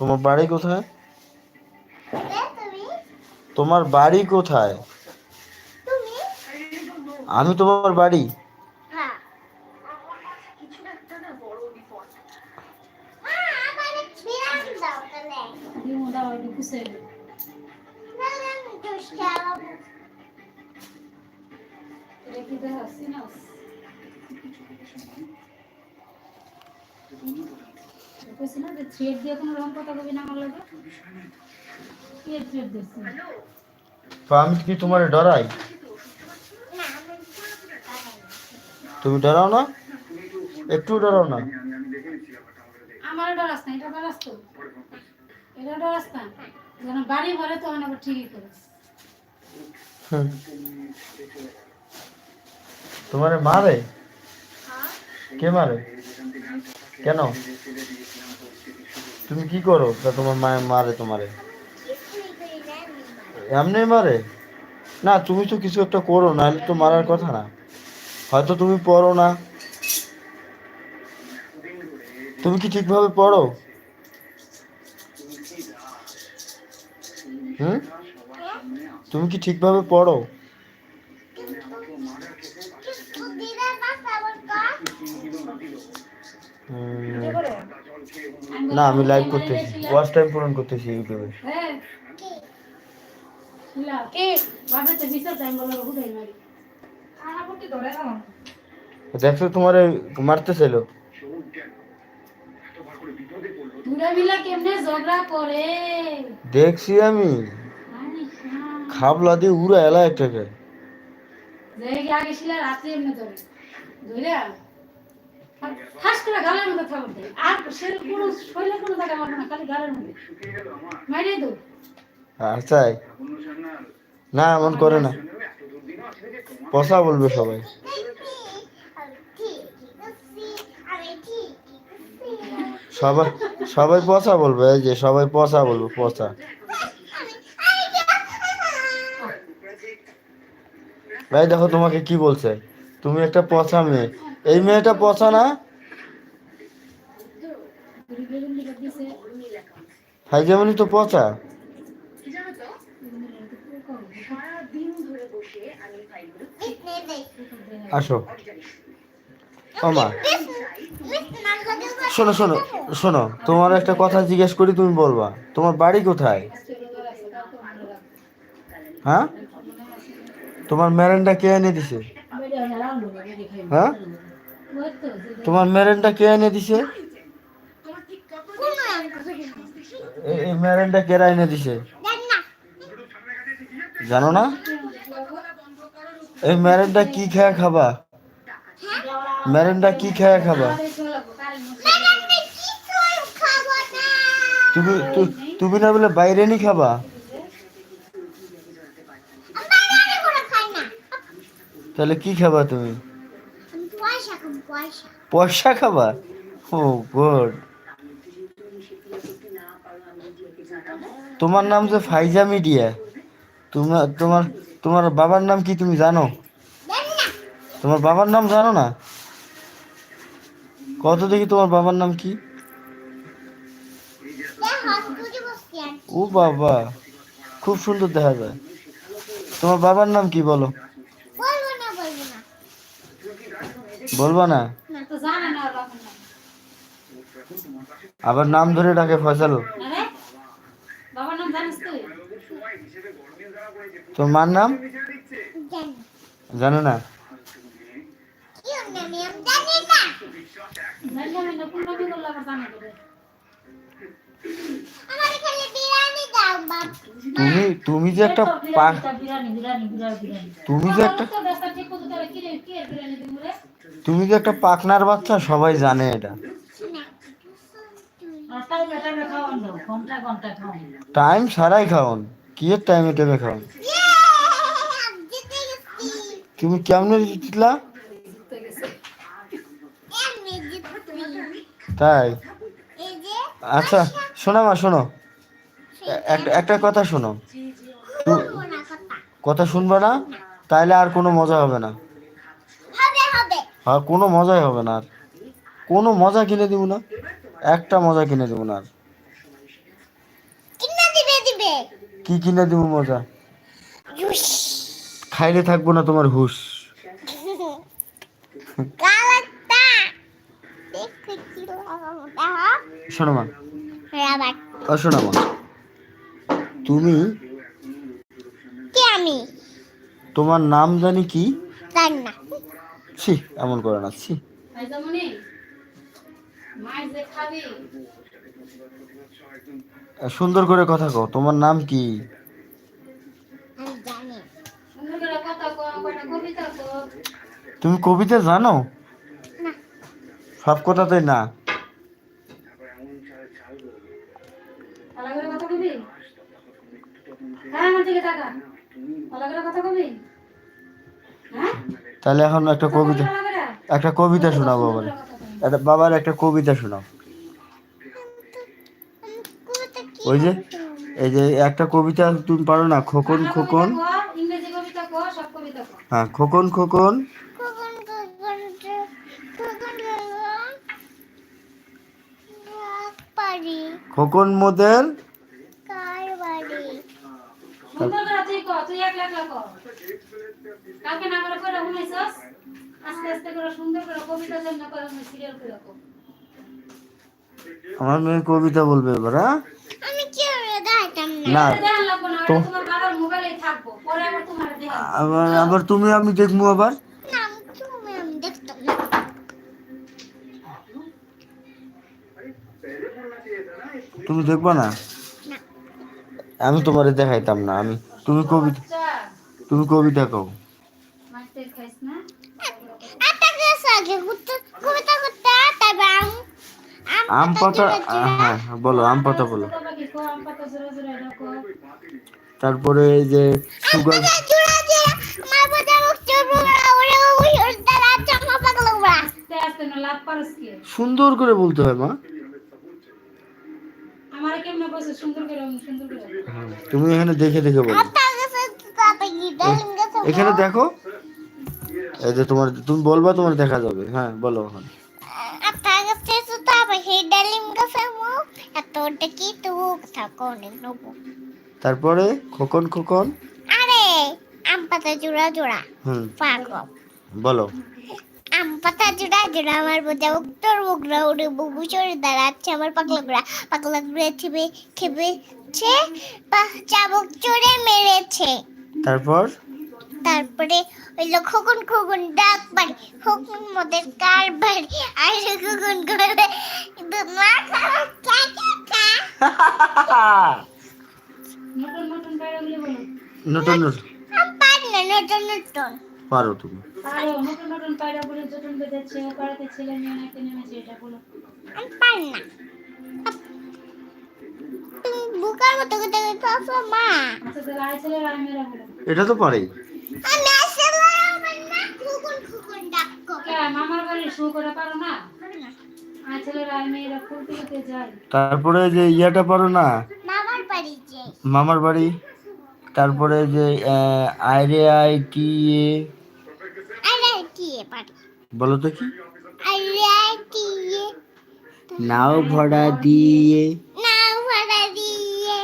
তোমার বাড়ি কোথায়? তোমার বাড়ি কোথায়? আমি তোমার বাড়ি। আমি কি তোমার ডরাই? তুমি ডরাও না? একটু ডরাও না? আমার ডরাস না এটা ডরাস তো। এটা ডরাস না। যখন বাড়ি ভরে তখন আবার ঠিকই করিস। তোমারে মারে? কে মারে? কেন? তুমি কি করো? তা তোমার মায়ে মারে তোমারে। না। এমনি মারে? না, তুমি তো কিছু একটা করো, নাহলে তো মারার কথা না। হয়তো তুমি পড়ো না। তুমি কি ঠিকভাবে পড়ো? হুম? তুমি কি ঠিকভাবে পড়ো কিন্তু দিদার বাসা আবার কর। হুম, না আমি লাইভ করতেছি। ওয়াচ টাইম পূরণ করতেছি ইউটিউবে। হ্যাঁ। দেখছ তোমারে মারতে ছিল দুরা মিলা কেমনে ঝগড়া করে? দেখছি আমি। খাবলা দিয়ে উড়া এলা একটাকে দেখি আগে শিলা রাত্রে এমনি ধরে। ধরে ফাঁস করে গালের মধ্যে আর না, খালি গালের মধ্যে। চাই না, এমন করে না। পচা বলবে সবাই। সবাই সবাই পচা বলবে, এই যে সবাই পচা বলবে, পচা। ভাই দেখো তোমাকে কি বলছে। তুমি একটা পচা মেয়ে। এই মেয়েটা পচা না? যেমনই তো পচা। আসো। শোনো শোনো শোনো, তোমার একটা কথা জিজ্ঞেস করি, তুমি বলবা। তোমার বাড়ি কোথায়? হ্যাঁ? তোমার মেরেন্ডা কে এনে দিছে? হ্যাঁ? তোমার মেরেন্ডা কে এনে দিছে এই মেরেন্ডা কে এনে দিছে জানি না। এই মেরেন্ডা কি খেয়ে খাবা মেরেন্ডা কি খেয়ে খাবা। তুমি তুমি না বলে বাইরে নি খাবা। তাহলে কি খাবা তুমি পয়সা। খাব, পয়সা। পয়সা খাবা? Oh good. তোমার নাম যে ফাইজা মিডিয়া। তোমার তোমার তোমার বাবার নাম কি তুমি জানো? তোমার বাবার নাম জানো না? কত দেখি তোমার বাবার নাম কি। ও বাবা খুব সুন্দর দেখা যায়। তোমার বাবার নাম কি বলো বলব না, বলব না। বলবা না? আবার নাম ধরে ডাকে ফসল তোর মার নাম? জানো না। তুমি তুমি যে একটা তুমি যে একটা কি কি তুমি যে একটা পাকনার বাচ্চা সবাই জানে এটা। টাইমে টাইমে খাওয়ান দাও ঘণ্টা ঘণ্টা খাওয়ান টাইম সারাই খাওন। কি এর টাইমে টাইমে খাওন। তুমি কেমনে জিতলা? তাই? আচ্ছা শোনো মা শোনো। একটা একটা কথা শোনো। কথা। শুনবে না তাইলে আর কোনো মজা হবে না। আর কোনো মজাই হবে না আর। কোনো মজা কিনে দিব না একটা মজা কিনে দেবো না আর। কি কিনে দিব মজা? খাইলে থাকব না তোমার হুশ। লাগামোটা শোনো মা। শোনো মা। তুমি কি আমি? তোমার নাম জানি কি? জানি না ছি এমন করে না ছি। সুন্দর করে কথা কও তোমার নাম কি? আমি জানি। সুন্দর করে কথা কো কটা কবিতা কো তুমি কবিতা জানো? না। সব কথাতে না। কথা কবি? তাহলে এখন একটা কবিতা একটা কবিতা শোনাবো বাবার একটা বাবার একটা কবিতা শোনাও। ওই যে এই যে একটা কবিতা তুমি পারো না খোকন খোকন। হ্যাঁ খোকন খোকন। খোকন মোদের করে কালকে না করে করে শুনাইছস আস্তে আস্তে করে সুন্দর করে কবিতা যেন করে সিরিয়াল করে আমার মেয়ে কবিতা বলবে এবার হ্যাঁ? আমি কি দেখাতাম না? তোমার বাবার মোবাইলেই থাকব পরে আবার তোমার আবার আবার তুমি আমি দেখব আবার? তুমি আমি দেখতাম না। তুমি দেখবা না। আমি তোমারে দেখাইতাম না আমি তুমি কবিতা তুমি কবিতা কও। আম আম পাতা জোড়া। হ্যাঁ বলো আম পাতা বলো। তারপরে এই যে সুগার সুন্দর করে বলতে হয় মা। আমার কেমনে বসে? সুন্দর করে সুন্দর করে। তুমি এখানে দেখে দেখে বলো। গেছে এখানে দেখো। এই যে তোমার তুমি বলবা তোমার দেখা যাবে। হ্যাঁ বলো এখন। নেব। তারপরে খোকন খোকন। আরে আম পাতা জোড়া জোড়া। হুম। পাগল। বলো। আম পাতা জোড়া জোড়া আমার বোঝা উত্তর বুকরা উড়ে বুবু চড়ে দাঁড়াচ্ছে আমার পাগলা গুড়া পাগলা গুড়া খেবে খেবেছে চাবুক চড়ে মেরেছে। তারপর? তারপরে হইল খোকন খোকন ডাক বাড়ি খোকন মোদের কার বাড়ি? আর খোকন করে নতুন নতুন। নতুন নতুন। পারি তুমি। এটা আচ্ছা তো করে। পারো তারপরে যে ইয়াটা পারো না? মামার বাড়ি যে মামার বাড়ি? তারপরে যে আইরে আই টি এ বলো তো কি? নাও ভরা দিয়ে। না ভাড়া দিয়ে।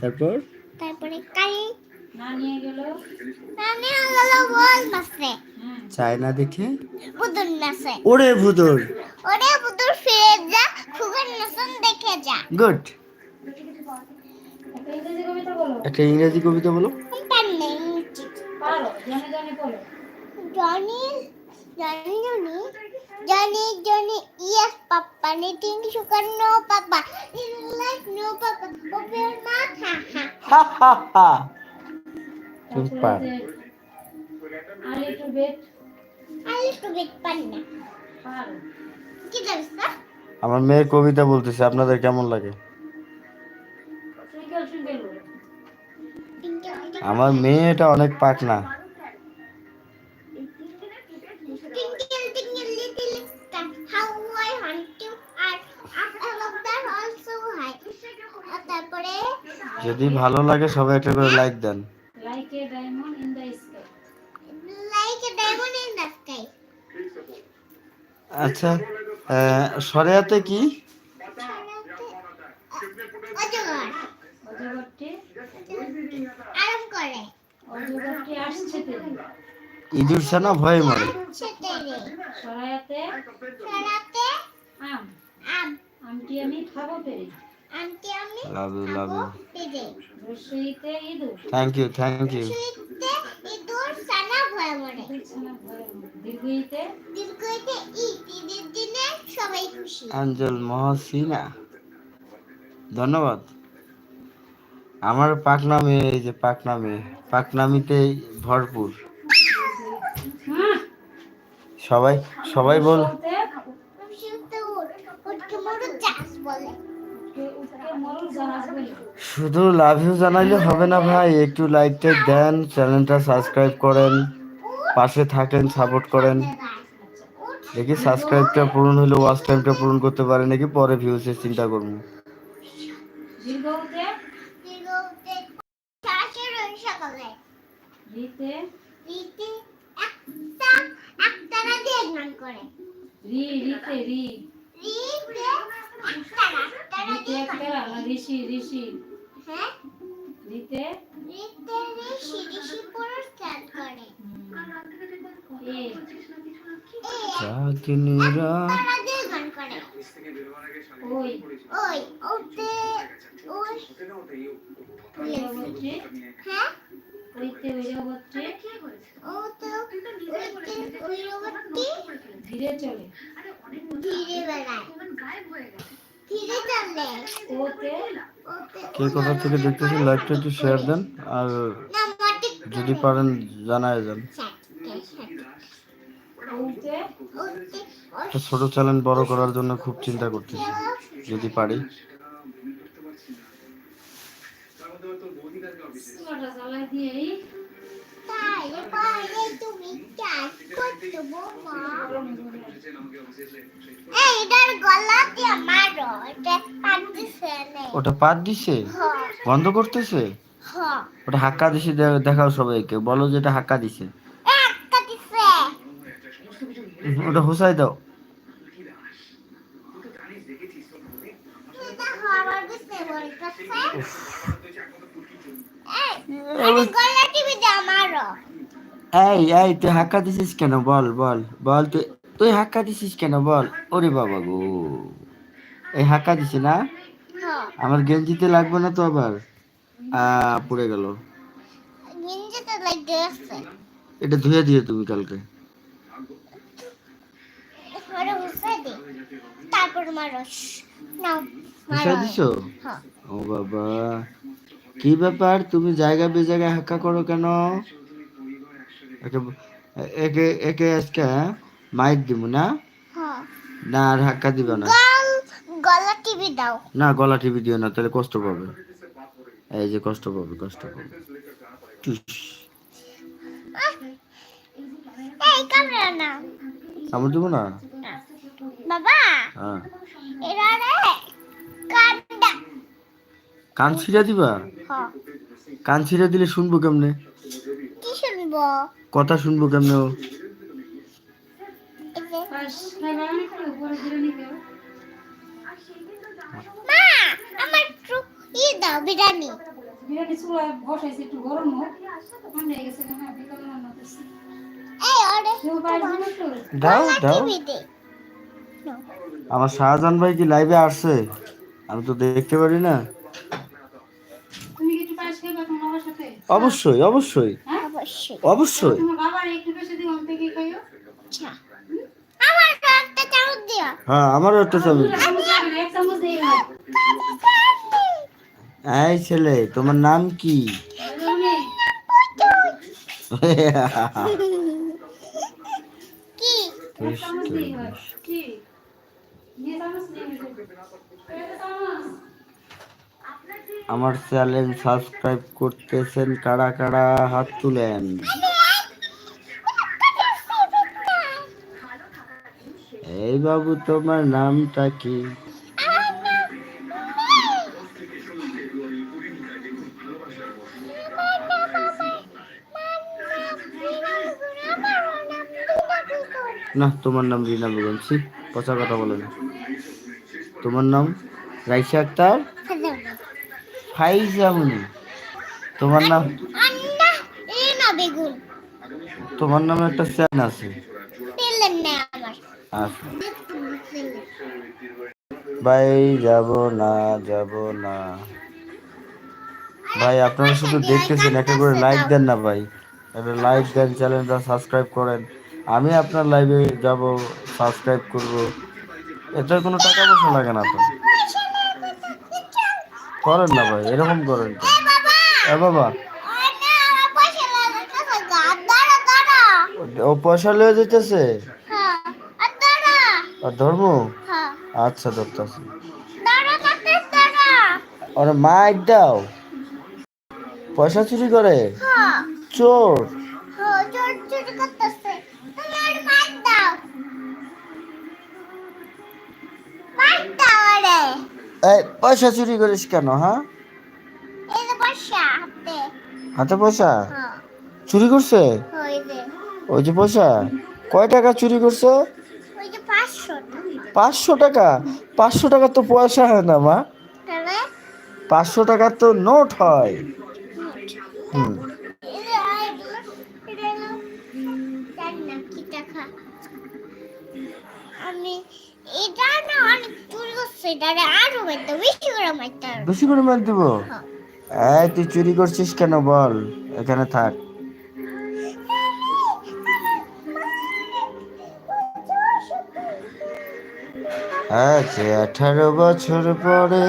তারপর? তারপরে কালি। না নিয়ে গেল। নানি হলো বল মাসে। চায়না দেখে? বুদুর নাসে ওরে ভুদর ওরে বুদুর ফিরে যা খুগন নাসন দেখে যা। গুড। একটা ইংরেজি কবিতা বলো। একটা ইংরেজি কবিতা বলো। তার নেই পারো জানে জানে বলো। Johnny Johnny Johnny Johnny Johnny yes papa knitting sugar no papa like no papa open মাথা হা হা হা হা তুমি তারপরে পার যে আলি টু বেট আই একটু বেট পারি না পারো কি জানিস না আমার মেয়ের কবিতা বলতেছে আপনাদের কেমন লাগে? টুইঙ্কেল টুইঙ্কেল বলো। আমার মেয়েটা অনেক পাকনা Twinkle, যদি ভালো লাগে সবাই একটা করে like then. Like a diamond in the sky. আচ্ছা সরেয়াতে কি? ইঁদুর ছানা ভয়ে মরে। সরায়াতে? আম। আম। আমটি আমি খাব পেরে। Love you love you thank you thank you Anjal Mohsina ধন্যবাদ। আমার পাকনামে এই যে পাকনামে পাকনামিতে ভরপুর। হ্যাঁ। সবাই সবাই বল শুধু লাভ ইউ জানাইলে হবে না ভাই একটু লাইক টাইক দেন চ্যানেলটা সাবস্ক্রাইব করেন পাশে থাকেন সাপোর্ট করেন। দেখি সাবস্ক্রাইবটা পূরণ হলে ওয়াচ টাইমটা পূরণ করতে পারে নাকি পরে ভিউসের চিন্তা করব। রিতে? করে। রি রি। একতেরা না ঋষি ঋষি হ্যাঁ? ঋষি ঋষি পুরস্কার করে। চাঁদনিরা ওই। ওই ওতে ওই। হ্যাঁ? ওইতে ঐরবত্রী ওতে ওই রোবটটি ধীরে চলে। ধীরে বেড়ায়। ধীরে চলে ওতে ওতে কে কোথা থেকে দেখতেছেন? লাইকটা একটু শেয়ার দেন আর যদি পারেন জানায় যান। ছোট চ্যানেল বড় করার জন্য খুব চিন্তা করতেছি, যদি পারি। এই গলা দিয়ে ওটা পাত দিছে? বন্ধ করতেছে? ওটা হাক্কা দিছে দেখাও সবাইকে। বলো যে এটা হাক্কা দিছে। ওটা হোসাই দাও। এই এই, তুই হাক্কা দিছিস কেন? বল বল বল, তুই তুই হাক্কা দিছিস কেন? বল। ওরে বাবা গো। এই হাক্কা দিছে না? হ্যাঁ। আমার গেঞ্জিতে লাগবে না তো আবার? পড়ে গেল। এটা ধুয়ে দিও তুমি কালকে। হ্যাঁ। ও বাবা। কি ব্যাপার? তুমি জায়গা বে জায়গায় হাক্কা করো কেন? একে একে আজকে মাইর দিব না? হ্যাঁ। না আর হাক্কা দিবে না। টিভি দাও। না গলা টিভি দিও না তাহলে কষ্ট পাবে। এই যে কষ্ট পাবে কষ্ট পাবে। এই ক্যামেরা না। কামড় দিব না? বাবা হ্যাঁ। এরা রে কান্ডা। কান ছিঁড়া দিবা? হ্যাঁ কান ছিঁড়া দিলে শুনব কেমনে? কি শুনব? কথা শুনব কেমনে ও? বিরিয়ানি চুলা বসাইছে একটু গরম হোক। ঠান্ডা হয়ে গেছে না বিকালে রান্না করছি। এই একটু দাও দাও। আমার শাহজাহান ভাই কি লাইভে আসছে? আমি তো দেখতে পারি না। তোমার বাবার সাথে? অবশ্যই অবশ্যই। হ্যাঁ? আমারও একটা একটু এই ছেলে, তোমার নাম কি? আমার চ্যানেল সাবস্ক্রাইব করতেছেন কারা কারা? হাত তুলেন। এই বাবু, তোমার নামটা কি? না তোমার নাম রিনা বেগম ছি পচা কথা বলে না। তোমার নাম রাইসা আক্তার? ফাইজামনি তোমার নাম? তোমার নামে একটা চ্যান আছে। আচ্ছা। ভাই যাব না যাব না। ভাই আপনারা শুধু দেখতেছেন একটা করে লাইক দেন না ভাই। একটা লাইক দেন চ্যানেলটা সাবস্ক্রাইব করেন। আমি আপনার লাইভে যাব সাবস্ক্রাইব করব। এটার কোনো টাকা পয়সা লাগে না তো। করেন না ভাই এরকম করেন তো। এ বাবা। ও পয়সা লয়ে যেতেছে? আর হ্যাঁ আচ্ছা ধরতেছি। দাঁড়া মাইক দাও। পয়সা চুরি করে? হ্যাঁ। চোর। হ্যাঁ চুরি করতেছে এই পয়সা চুরি করিস কেন হ্যাঁ? হাতে। পয়সা? চুরি করছে? ওই যে। পয়সা? কয় টাকা চুরি করছে? পাঁচশো পাঁচশো টাকা? পাঁচশো টাকা তো পয়সা হয় না মা। পাঁচশো টাকার তো নোট হয়। হুম। আমি এটা না অনেক চুরি করছে এটা আরও মারতে বেশি করে মারতে বেশি করে মার দেবো? হ্যাঁ। এই তুই চুরি করছিস কেন বল? এখানে থাক। আজ আঠারো বছর পরে